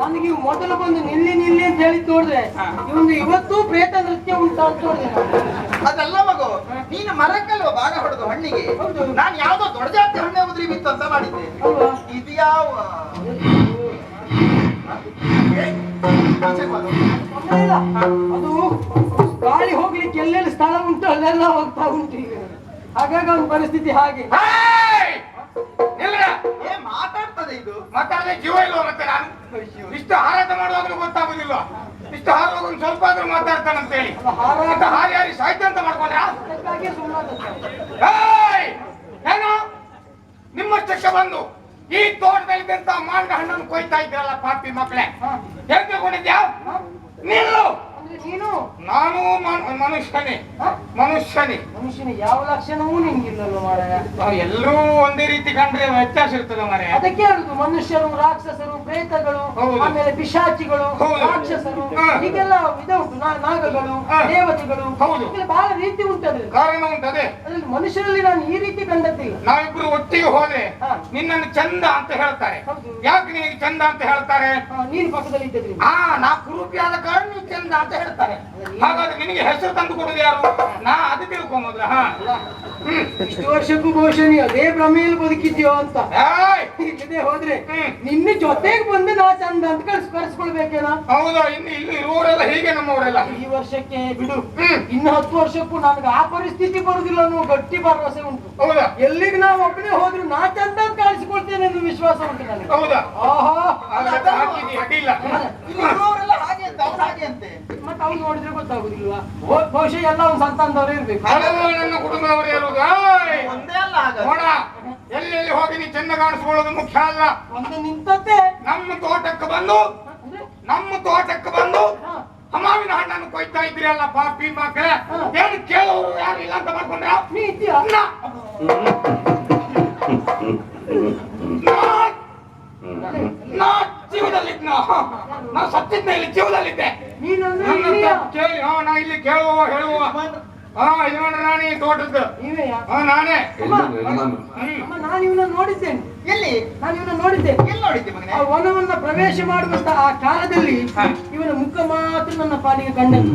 ಅವನಿಗೆ ಇವ್ ಮೊದಲು ಬಂದು ನಿಲ್ಲಿ ನಿಲ್ಲಿ ಅಂತ ಹೇಳಿ ನೋಡಿದ್ರೆ ಇವನು ಇವತ್ತು ಪ್ರೇತ ನೃತ್ಯ ಉಂಟಾ ಅಂತ ನೋಡಿದೆ. ಅದಲ್ಲ ಮಗು ನೀನು ಮರಕ್ಕಲ್ವ ಭಾಗ ಹೊಡೆದು ಹಣ್ಣಿಗೆ. ನಾನು ಯಾವ್ದೋ ದೊಡ್ಡ ಜಾತಿ ಹಣ್ಣೆ ಉದ್ರಿ ಬಿತ್ತು ಅಂತ ಮಾಡಿದ್ದೆ? ಇದು ಯಾವ. ಅದು ಗಾಳಿ ಹೋಗ್ಲಿಕ್ಕೆ ಎಲ್ಲೆಲ್ಲಿ ಸ್ಥಳ ಉಂಟು ಅಲ್ಲೆಲ್ಲ ಹೋಗ್ತಾ ಉಂಟು ಈಗ. ಹಾಗಾಗಿ ಅವ್ನ ಪರಿಸ್ಥಿತಿ ಹಾಗೆ. ಏ ಮಾತಾಡ್ತದೆ ಇದು. ಮಾತಾಡದೆ ಜೀವ ಇಲ್ಲ ಮತ್ತೆ ನಾನು. ಇಷ್ಟು ಹಾರಾಟ ಮಾಡುವಾಗಲೂ ಗೊತ್ತಾಗುದಿಲ್ಲ. ಇಷ್ಟು ಹಾರುವಾಗ ಒಂದು ಸ್ವಲ್ಪ ಆದ್ರೂ ಹೇಳಿ. ಹಾರಾಟ- ಹಾರಿ ಹಾರಿ ಸಾಹಿತ್ಯ ಅಂತ ಮಾಡ್ಕೊಂಡ್ರ. ಏನು? ನಿಮ್ಮಷ್ಟಕ್ಕೆ ಬಂದು ಈ ತೋಟದಲ್ಲಿ ತೋಟದಲ್ಲಿದ್ದಂತ ಮಾಂಗ ಹಣ್ಣನ್ನು ಕೊಯ್ತಾ ಇದ್ರಲ್ಲ ಪಾಪಿ ಮಕ್ಕಳೇ ಹೆಂಗೆ ತಗೊಂಡಿದ್ಯಾ ನಿಲ್ಲು! ನೀನು? ನಾನು ಮನ್- ಮನುಷ್ಯನೇ? ಮನುಷ್ಯನೇ. ಮನುಷ್ಯನ ಯಾವ ಲಕ್ಷಣವೂ ನಿಂಗಿಲ್ಲಲ್ಲ ಮಾರಾಯ. ಎಲ್ಲರೂ ಒಂದೇ ರೀತಿ ಕಂಡ್ರೆ ವ್ಯತ್ಯಾಸ ಇರ್ತದೆ ಮರೆ ಅದಕ್ಕೆ ಹೇಳುದು ಮನುಷ್ಯರು ರಾಕ್ಷಸರು ಪ್ರೇತಗಳು ಆಮೇಲೆ ಪಿಶಾಚಿಗಳು ರಾಕ್ಷಸರು. ಹೀಗೆಲ್ಲ ವಿಧ ಉಂಟು ನಾ- ನಾಗಗಳು. ದೇವತೆಗಳು. ಹೌದು. ಬಹಳ ರೀತಿ ಉಂಟು ಅದ್ರಲ್ಲಿ. ಕಾರಣ ಉಂಟದೆ. ಮನುಷ್ಯರಲ್ಲಿ ನಾನು ಈ ರೀತಿ ಕಂಡದ್ದಿಲ್ಲ. ನಾವಿಬ್ರು ಒಟ್ಟಿಗೆ ಹೋದೆ. ನಿನ್ನನ್ನು ಚಂದ ಅಂತ ಹೇಳ್ತಾರೆ. ಯಾಕೆ ನಿನಗೆ ಚಂದ ಅಂತ ಹೇಳ್ತಾರೆ? ನೀನು ಪಕ್ಕದಲ್ಲಿ ಇದ್ದದ್ರಿ ಹಾ ನಾ ಕುರುಪಿಯಾದ ಕಾರಣ ನೀವು ಚಂದ ಅಂತ ಹೇಳ್ತಾರೆ. ಹಾಗಾದ್ರೆ ನಿನಗೆ ಹೆಸರು ತಂದು ಕೊಡೋದು ಯಾರು? ನಾ ಅದು ತಿಳ್ಕೊಂಬೋದ್ರ ಹಾ. ಇಷ್ಟು ವರ್ಷಕ್ಕೂ ಬಹುಶಃ ನೀ ಅದೇ ಭ್ರಮೆಯಲ್ಲಿ ಬದುಕಿದ್ಯೋ ಅಂತ. ಏಯ್! ಇಲ್ಲದೆ ಹೋದ್ರೆ. ನಿನ್ನ ಜೊತೆಗೆ ಬಂದು ನಾ ಚಂದ ಅಂತ ಕಳ್ಸಿ ಕರ್ಸ್ಕೊಳ್ಬೇಕೇನ ಹೌದಾ ಇನ್ನು ಇಲ್ಲಿ ಇರುವವರೆಲ್ಲ ಹೀಗೆ ನಮ್ಮವರೆಲ್ಲ. ಈ ವರ್ಷಕ್ಕೆ ಬಿಡು. ಹ್ಮ್. ಇನ್ನು ಹತ್ತು ವರ್ಷಕ್ಕೂ ನನಗೆ ಆ ಪರಿಸ್ಥಿತಿ ಬರುದಿಲ್ಲ ಅನ್ನೋ ಗಟ್ಟಿ ಭರವಸೆ ಉಂಟು. ಹೌದಾ? ಎಲ್ಲಿಗೆ ನಾವು ಒಬ್ಬನೇ ಹೋದ್ರು ನಾ ಚಂದ ಅಂತ ಕಾಣಿಸಿಕೊಳ್ತೇನೆ ಅನ್ನೋ ವಿಶ್ವಾಸ ಉಂಟು ನನಗೆ. ಹೌದಾ? ಆಹಾ. ಅಡ್ಡಿಲ್ಲ ಇಲ್ಲಿ. ಇರುವವರೆಲ್ಲ ಹಾಗೆ ಅಂತ ಅವ್ರು ಹಾಗೆ ಅಂತೆ. ಅವ್ನು ನೋಡಿದ್ರೆ ಗೊತ್ತಾಗುದಿಲ್ವಾ? ಬಹು- ಬಹುಶಃ ಎಲ್ಲ ಒಂದು ಸಂತಾನದವರೇ ಇರ್ಬೇಕು. ನನ್ನ ಕುಟುಂಬದವರು ಇರುವುದು. ಒಂದೇ ಅಲ್ಲ ಆಗ ನೋಡ ಎಲ್ಲೆಲ್ಲಿ ಹೋಗಿ ನೀ ಚಂದ ಕಾಣಿಸ್ಕೊಳ್ಳೋದು ಮುಖ್ಯ ಅಲ್ಲ. ಒಂದು ನಿಂತದ್ದೇ. ನಮ್ಮ ತೋಟಕ್ಕೆ ಬಂದು ನಮ್ಮ ತೋಟಕ್ಕೆ ಬಂದು ಹಾ, ಹಮಾವಿನ ಹಣ್ಣನ್ನು ಕೊಯ್ತಾ ಇದ್ರಿ ಅಲ್ಲ ಪಾಪಿ ಮಕ್ಕಳ. ಏನು ಕೇಳೋರು ಯಾರು ಇಲ್ಲ ಅಂತ ಮಾಡ್ಕೊಂಡ್ರ? ನೀ ಇದ್ದೀಯಾ? ನಾ. ಜೀವದಲ್ಲಿ ನಾ ಸತ್ತಿದ್ನ ಇಲ್ಲಿ ತೋಟದ್ದು ನೀವೆಯಾ ಹಾ ನಾನೇ. ಅಮ್ಮ, ಅಮ್ಮ ನಾನು ಇವನ ನೋಡಿದ್ದೇನೆ. ಎಲ್ಲಿ? ನಾನು ಇವನ ನೋಡಿದ್ದೇನೆ. ಎಲ್ಲಿ ನೋಡಿದ್ದೆ ಮಗನೇ? ಆ ವನವನ್ನ ಪ್ರವೇಶ ಮಾಡುವಂತ ಆ ಕಾಲದಲ್ಲಿ ಹಾ. ಇವನ ಮುಖ ಮಾತ್ರ ನನ್ನ ಪಾಲಿಗೆ ಕಂಡದ್ದು.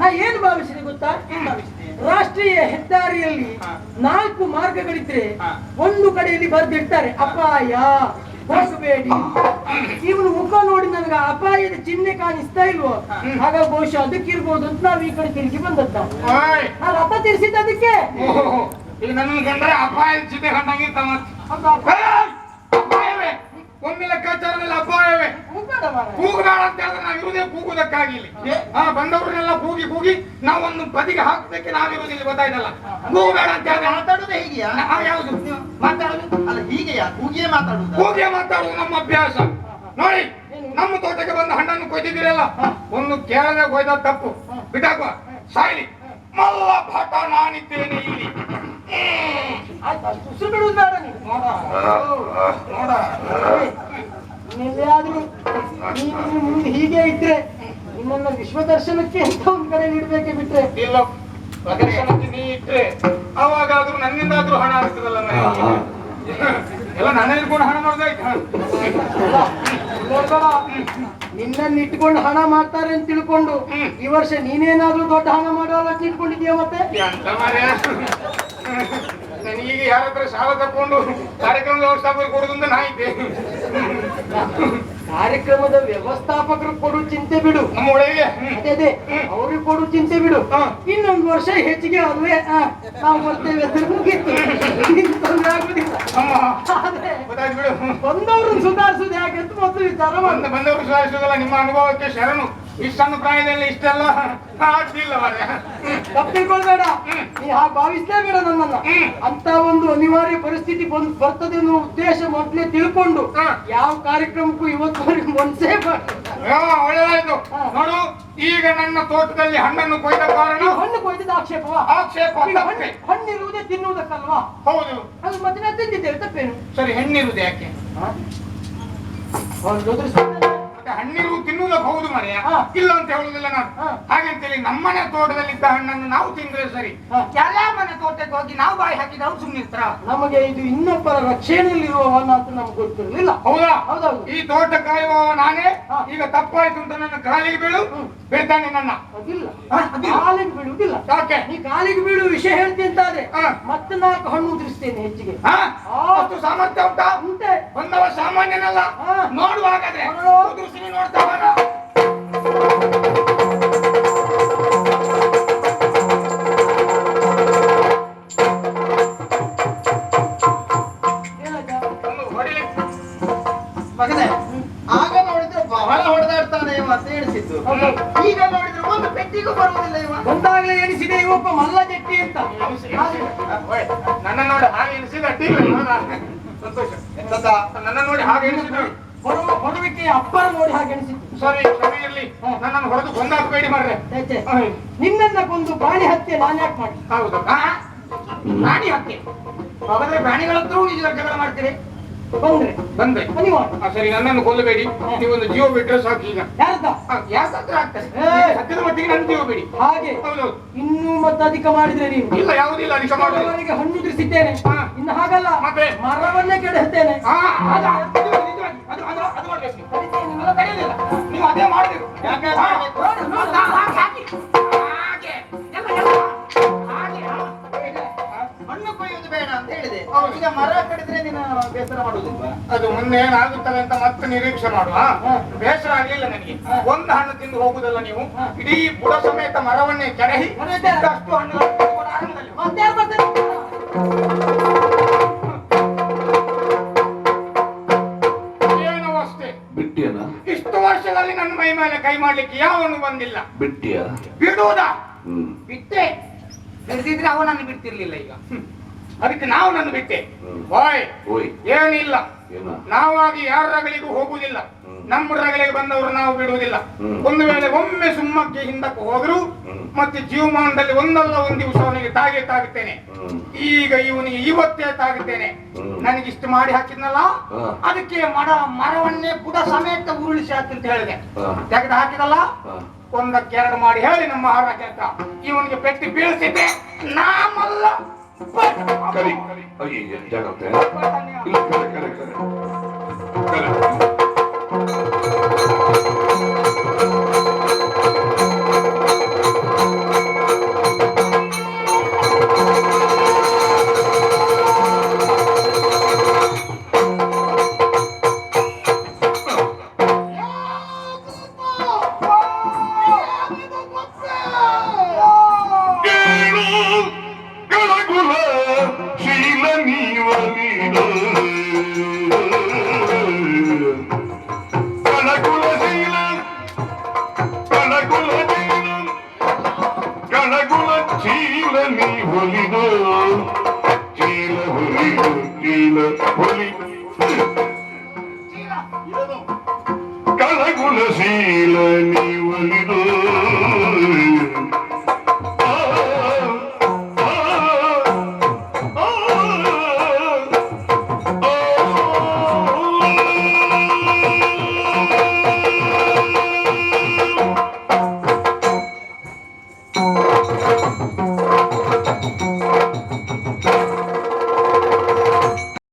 ನಾ ಏನು ಭಾವಿಸಿದೆ ಗೊತ್ತಾ? ಏನ್ ಭಾವಿಸಿದೆ? ರಾಷ್ಟ್ರೀಯ ಹೆದ್ದಾರಿಯಲ್ಲಿ ಹಾ. ನಾಲ್ಕು ಮಾರ್ಗಗಳಿದ್ರೆ ಹಾ. ಒಂದು ಕಡೆಯಲ್ಲಿ ಬರ್ದಿರ್ತಾರೆ. ಅಪಾಯ. ಹೋಗಬೇಡಿ ನನಗೆ ಅಪಾಯದ ಚಿಹ್ನೆ ಕಾಣಿಸ್ತಾ ಇಲ್ವೋ? ಹಾಗ ಬಹುಶಃ ಅದಕ್ಕಿರ್ಬೋದು ಅಂತ ನಾವು ಈ ಕಡೆ ತಿರುಗಿ ಬಂದದ್ದ. ಅಪ್ಪ ನಾನು ಅಪ್ಪ ತಿರ್ಸಿದ್ದು ಅದಕ್ಕೆ? ಈಗ ನನ್ನ ಕಂಡ್ರೆ ಅಪಾಯ ಚಿಹ್ನೆ? ಏಯ್! ಅಪಾಯವೇ? ಒಮ್ಮೆ ಲೆಕ್ಕಾಚಾರದಲ್ಲಿ ಅಪಾಯವೇ. ಕೂಗಬೇಡ ಅಂತ ಹೇಳಿದ್ರೆ ನಾವು ಕೂಗುದಕ್ಕಾಗಿಲ್ಲ ಹಾ ಬಂದವರನ್ನೆಲ್ಲ ಕೂಗಿ ಕೂಗಿ ನಾವೊಂದು ಬದಿಗೆ ಹಾಕುದಕ್ಕೆ ನಾವಿರುವುದಿಲ್ಲ ಗೊತ್ತಾಯ್ತಲ್ಲ? ಕೂಗಬೇಡ ಅಂತ ಹೇಳಿದ್ರೆ ಮಾತಾಡುದೇ ಹೀಗೆಯಾ? ನಾವು ಯಾವುದು? ಮಾತಾಡುದು? ಅಲ್ಲ ಹೀಗೆಯಾ? ಕೂಗಿಯೇ ಮಾತಾಡೋದು? ಕೂಗಿಯೇ ಮಾತಾಡೋದು ನಮ್ಮ ಅಭ್ಯಾಸ. ನೋಡಿ ನಮ್ಮ ತೋಟಕ್ಕೆ ಬಂದು ಹಣ್ಣನ್ನು ಕೊಯ್ದಿದ್ದೀರಲ್ಲ? ಒಂದು ಕೇಳದೆ ಕೊಯ್ದ ತಪ್ಪು. ಬಿಟ್ಟಾಕುವ ಸಾಯ್ಲಿ. ಮಲ್ಲ ಭಟ ನಾನಿದ್ದೇನೆ ಇಲ್ಲಿ. ನೋಡ. ನೀನು ಮುಂದೆ ಹೀಗೆ ಇದ್ರೆ ನಿಮ್ಮನ್ನ ವಿಶ್ವ ದರ್ಶನಕ್ಕೆ ಅಂತ ಒಂದ್ ಕಡೆ ನೀಡ್ಬೇಕೆ ಬಿಟ್ರೆ? ಇಲ್ಲ. ಪ್ರದರ್ಶನಕ್ಕೆ ನೀ ಇಟ್ರೆ ಅವಾಗಾದ್ರೂ ನನ್ನಿಂದಾದ್ರೂ ಹಣ ಆಗ್ತದಲ್ಲ. ಎಲ್ಲ ನನ್ನ ಇಟ್ಕೊಂಡು ಹಣ ಮಾಡೋದಾಯ್ತು ಬೇಡ. ನಿನ್ನನ್ನ ಇಟ್ಕೊಂಡು ಹಣ ಮಾಡ್ತಾರೆ ಅಂತ ತಿಳ್ಕೊಂಡು ಈ ವರ್ಷ ನೀನೇನಾದ್ರೂ ದೊಡ್ಡ ಹಣ ಮಾಡೋಲ್ಲ ಅಂತ ಇಟ್ಕೊಂಡಿದ್ಯಾ ಮತ್ತೆ? ನನಗೀಗ ಯಾರ ಹತ್ರ ಸಾಲ ತಕೊಂಡು ಕಾರ್ಯಕ್ರಮದ ವ್ಯವಸ್ಥಾಪಕ ಕೊಡುದಂತ ನಾ ಇದ್ದೆ. ಕಾರ್ಯಕ್ರಮದ ವ್ಯವಸ್ಥಾಪಕರು ಕೊಡು ಚಿಂತೆ ಬಿಡು. ನಮ್ಮ ಒಳಗೆ? ಅದೇ ಅದೇ. ಅವ್ರಿಗೆ ಕೊಡು ಚಿಂತೆ ಬಿಡು. ಇನ್ನೊಂದು ವರ್ಷ ಹೆಚ್ಚಿಗೆ ಅಲ್ವೇ ನಾವು ಬರ್ತೇವೆ ತೊಂದ್ರೆ ಆಗುದಿಲ್ಲ. ಬಂದವ್ರನ್ನ ಸುಧಾರಿಸುದು ಯಾಕೆ ಅಂತ ಮೊದಲು ವಿಚಾರ ಬಂದ ಬಂದವರು ಸುಧಾರಿಸೋದಲ್ಲ ನಿಮ್ಮ ಅನುಭವಕ್ಕೆ ಶರಣು. ಇಷ್ಟು ಸಣ್ಣ ಪ್ರಾಯದಲ್ಲಿ ಇಷ್ಟೆಲ್ಲ ಆಡ್ತಿಲ್ಲ ಮಾರ್ರೆ. ತಪ್ಪಿಕೊಳ್ಬೇಡ ನೀ ಆ ಭಾವಿಸ್ಲೇಬೇಡ ನನ್ನನ್ನ. ಅಂತ ಒಂದು ಅನಿವಾರ್ಯ ಪರಿಸ್ಥಿತಿ ಬಂದ್ ಬರ್ತದೆ ಅನ್ನೋ ಉದ್ದೇಶ ಮೊದ್ಲೇ ತಿಳ್ಕೊಂಡು ಹಾ. ಯಾವ ಕಾರ್ಯಕ್ರಮಕ್ಕೂ ಇವತ್ತುವರೆಗೆ ಮನ್ಸೇ ಒಳ್ಳೆದಾಯ್ತು. ನೋಡು ಈಗ ನನ್ನ ತೋಟದಲ್ಲಿ ಹಣ್ಣನ್ನು ಕೊಯ್ದ ಕಾರಣ ಹಣ್ಣು ಕೊಯ್ದಿದ್ದ ಆಕ್ಷೇಪ ಆಕ್ಷೇಪ ಈಗ ತಪ್ಪೆ. ಹಣ್ಣು ಹಣ್ಣಿರುವುದೇ ತಿನ್ನುವುದಕ್ಕಲ್ವಾ? ಹೌದು. ಅದು ಮತ್ತೆ ತಿಂದಿದ್ದೇವೆ ತಪ್ಪೇನು? ಸರಿ ಹೆಣ್ಣಿರುವುದು ಯಾಕೆ? ಹಾ? ಒಂದು ಮತ್ತೆ ಹಣ್ಣಿರು ತಿನ್ನುವುದಕ್ಕೆ ಹೌದು ಮರೆಯ. ಇಲ್ಲ ಅಂತ ಹೇಳುದಿಲ್ಲ ನಾನು. ಹಾಗಂತ ಹಾಗಂತೇಳಿ ನಮ್ಮನೆ ತೋಟದಲ್ಲಿದ್ದ ಹಣ್ಣನ್ನು ನಾವು ತಿಂದ್ರೆ ಸರಿ. ಎಲ್ಲ ಮನೆ ತೋಟಕ್ಕೆ ಹೋಗಿ ನಾವು ಬಾಯಿ ಹಾಕಿದ ಅವ್ರು ಸುಮ್ಮನಿರ್ತಾರ ನಮಗೆ ಇದು ಇನ್ನೊಬ್ಬರ ರಕ್ಷಣೆಯಲ್ಲಿರುವವನ ಅಂತ ನಮ್ಗೆ ಗೊತ್ತಿರಲಿಲ್ಲ. ಹೌದಾ? ಹೌದೌದು. ಈ ತೋಟ ಕಾಯುವವ ನಾನೇ. ಈಗ ತಪ್ಪಾಯ್ತು ಅಂತ ನನ್ನ ಕಾಲಿಗೆ ಬೀಳು? ಬೇತಾನೆ ಬೀಳ್ತಾನೆ ನನ್ನ. ಅದಿಲ್ಲ. ಕಾಲಿಗೆ ಬೀಳುವುದಿಲ್ಲ. ಯಾಕೆ? ನೀ ಕಾಲಿಗೆ ಬೀಳುವ ವಿಷಯ ಹೇಳ್ತೀನಿ ಅಂತಾದ್ರೆ. ಮತ್ತೆ ನಾಲ್ಕು ಹಣ್ಣು ಉದುರಿಸ್ತೇನೆ ಹೆಚ್ಚಿಗೆ. ಸಾಮರ್ಥ್ಯ ಉಂಟಾ? ಉಂಟೆ. ಬಂದವ ಸಾಮಾನ್ಯನಲ್ಲ? ಹಾ. ನೋಡುವ ಹಾಗಾದ್ರೆ ನೋಡು. ಉದುರಿಸಿ ನೋಡ್ತಾ ಹೋಗೋಣ. ಏನಕ್ಕ? ಒಂದು ಹೊಡಿಲಿಕ್ಕೆ ಮಗನೇ ಆಗ ನೋಡಿದ್ರೆ ಬಹಳ ಹೊಡೆದಾಡ್ತಾನೆ ಇವ ಅಂತ ಹೌದೌದು. ಈಗ ನೋಡಿದ್ರೆ ಒಂದು ಪೆಟ್ಟಿಗೂ ಬರುವುದಿಲ್ಲ ಇವ ಬಂದಾಗಲೇ ಎಣಿಸಿದೆ ಇವಪ್ಪ ಮಲ್ಲ ಜಟ್ಟಿ ಅಂತ ನನ್ನ ನೋಡಿ ಹಾಗೆ ನಾನು- ಸಂತೋಷ? ನನ್ನ ನೋಡಿ ಹಾಗೆ ಎನಿಸಿದ್ರು ಬರುವ ಬರುವಿಕೆ ಅಪ್ಪರ ನೋಡಿ ಹಾಗೆ ಎಣಿಸಿದ್ದು ಸರಿ ಕ್ಷಮೆ ಇರ್ಲಿ. ನನ್ನನ್ನು ಹೊರದು ಕೊಂದಾಕಬೇಡಿ ಛೇ. ನಿನ್ನನ್ನ ಕೊಂದು ಪ್ರಾಣಿ ಹತ್ಯೆ ನಾನು ಯಾಕೆ ಮಾಡಿ ಹೌದು? ಪ್ರಾಣಿ ಹತ್ಯೆ. ಹಾಗಾದ್ರೆ ಪ್ರಾಣಿಗಳ ಹತ್ರ ನಿಜ ಜಗಳ ಮಾಡ್ತೀರಿ? ಬಂದ್ರೆ. ಬಂದ್ರೆ. ಅನಿವಾರ್ಯ. ಸರಿ ನನ್ನನ್ನು ಕೊಲ್ಲಬೇಡಿ ನೀವೊಂದು ಜೀವ ಬಿಟ್ರೆ ಸಾಕು ಈಗ. ಯಾರದ ಯಾಕಾದ್ರೆ ಆಗ್ತದೆ. ಸತ್ಯದ ಮಟ್ಟಿಗೆ ನನ್ನ ಜೀವ ಬಿಡಿ. ಹಾಗೆ. ಹೌದು ಇನ್ನೂ ಮತ್ತೆ ಅಧಿಕ ಮಾಡಿದ್ರೆ ನೀನು. ಇಲ್ಲ ಯಾವುದಿಲ್ಲ ಅಧಿಕ ಮಾಡುದು ಹಣ್ಣು ಉದುರಿಸಿದ್ದೇನೆ. ಹಾ. ಇನ್ನು ಹಾಗಲ್ಲ? ಮರವನ್ನೇ ಕೆಡಹುತ್ತೇನೆ. ಅದೆಲ್ಲ ನೀವು ಅದೇ ಮಾಡ್ಬೇಕು ಯಾಕೆ? ಹಾಗೆ. ಹಣ್ಣು ಕೊಯ್ಯುವುದು ಬೇಡ ಅಂತ ಹೇಳಿದೆ. ಈಗ ಮರ ಕಡಿದ್ರೆ ನೀನು ಬೇಸರ ಮಾಡುವುದಿಲ್ವಾ ಅದು ಮುಂದೆ ಏನಾಗುತ್ತದೆ ಅಂತ ಮತ್ತೆ ನಿರೀಕ್ಷೆ ಮಾಡುವ. ಬೇಸರ ಆಗ್ಲಿಲ್ಲ ನನಗೆ. ಒಂದು ಹಣ್ಣು ತಿಂದು ಹೋಗುದಲ್ಲ ನೀವು? ಇಡೀ ಬುಡ ಸಮೇತ ಮರವನ್ನೇ ಕೆಡಹಿ ಅಷ್ಟು ಹಣ್ಣು ಆರಂಭದಲ್ಲಿ. ಇಷ್ಟು ನನ್ನ ಮೈ ಮೇಲೆ ಕೈ ಮಾಡ್ಲಿಕ್ಕೆ ಯಾವನು ಬಂದಿಲ್ಲ. ಬಿಟ್ಟಿಯ? ಬಿಡುವುದಾ? ಬಿಟ್ಟೆ. ಬಿಡ್ತಿದ್ರೆ ಅವನನ್ನು ಬಿಡ್ತಿರ್ಲಿಲ್ಲ ಈಗ. ಅದಕ್ಕೆ ನಾವು ನನ್ನ ಬಿಟ್ಟೆ. ಬಾಯ್. ಏನಿಲ್ಲ. ನಾವಾಗಿ ಯಾರ ರಗಳಿಗೂ ಹೋಗುವುದಿಲ್ಲ. ನಮ್ಮ ರಗಳಿಗೆ ಬಂದವರು ನಾವು ಬಿಡುವುದಿಲ್ಲ. ಒಂದು ವೇಳೆ ಒಮ್ಮೆ ಸುಮ್ಮಕ್ಕೆ ಹಿಂದಕ್ಕೆ ಹೋದ್ರು ಮತ್ತೆ ಜೀವಮಾನದಲ್ಲಿ ಒಂದಲ್ಲ ಒಂದು ದಿವಸ ಅವನಿಗೆ ತಾಗೆ ತಾಗುತ್ತೇನೆ. ಈಗ ಇವನಿಗೆ ಇವತ್ತೇ ತಾಗುತ್ತೇನೆ. ನನಗೆ ಇಷ್ಟು ಮಾಡಿ ಹಾಕಿದ್ನಲ್ಲ? ಅದಕ್ಕೆ ಮಡ ಮರವನ್ನೇ ಕೂಡ ಸಮೇತ ಉರುಳಿಸಿ ಹಾಕಿ ಅಂತ ಹೇಳಿದೆ. ತೆಗೆದು ಹಾಕಿದಲ್ಲ. ಒಂದಕ್ಕೆ ಎರಡು ಮಾಡಿ ಹೇಳಿ ನಮ್ಮ ಹಾರ ಅಂತ ಇವನಿಗೆ ಪೆಟ್ಟಿ ಬೀಳಿಸಿದ್ದೆ. ನಾಮಲ್ಲ. Cari, oye, ya, ya no te. ನೀ ಹೊಲಿದು ಚೀಲ ಹೊಲಿದು ಚೀಲ ಹೊಲಿ ಕಳಗುಲ ಶೀಲ ನೀ ಒಲಿದು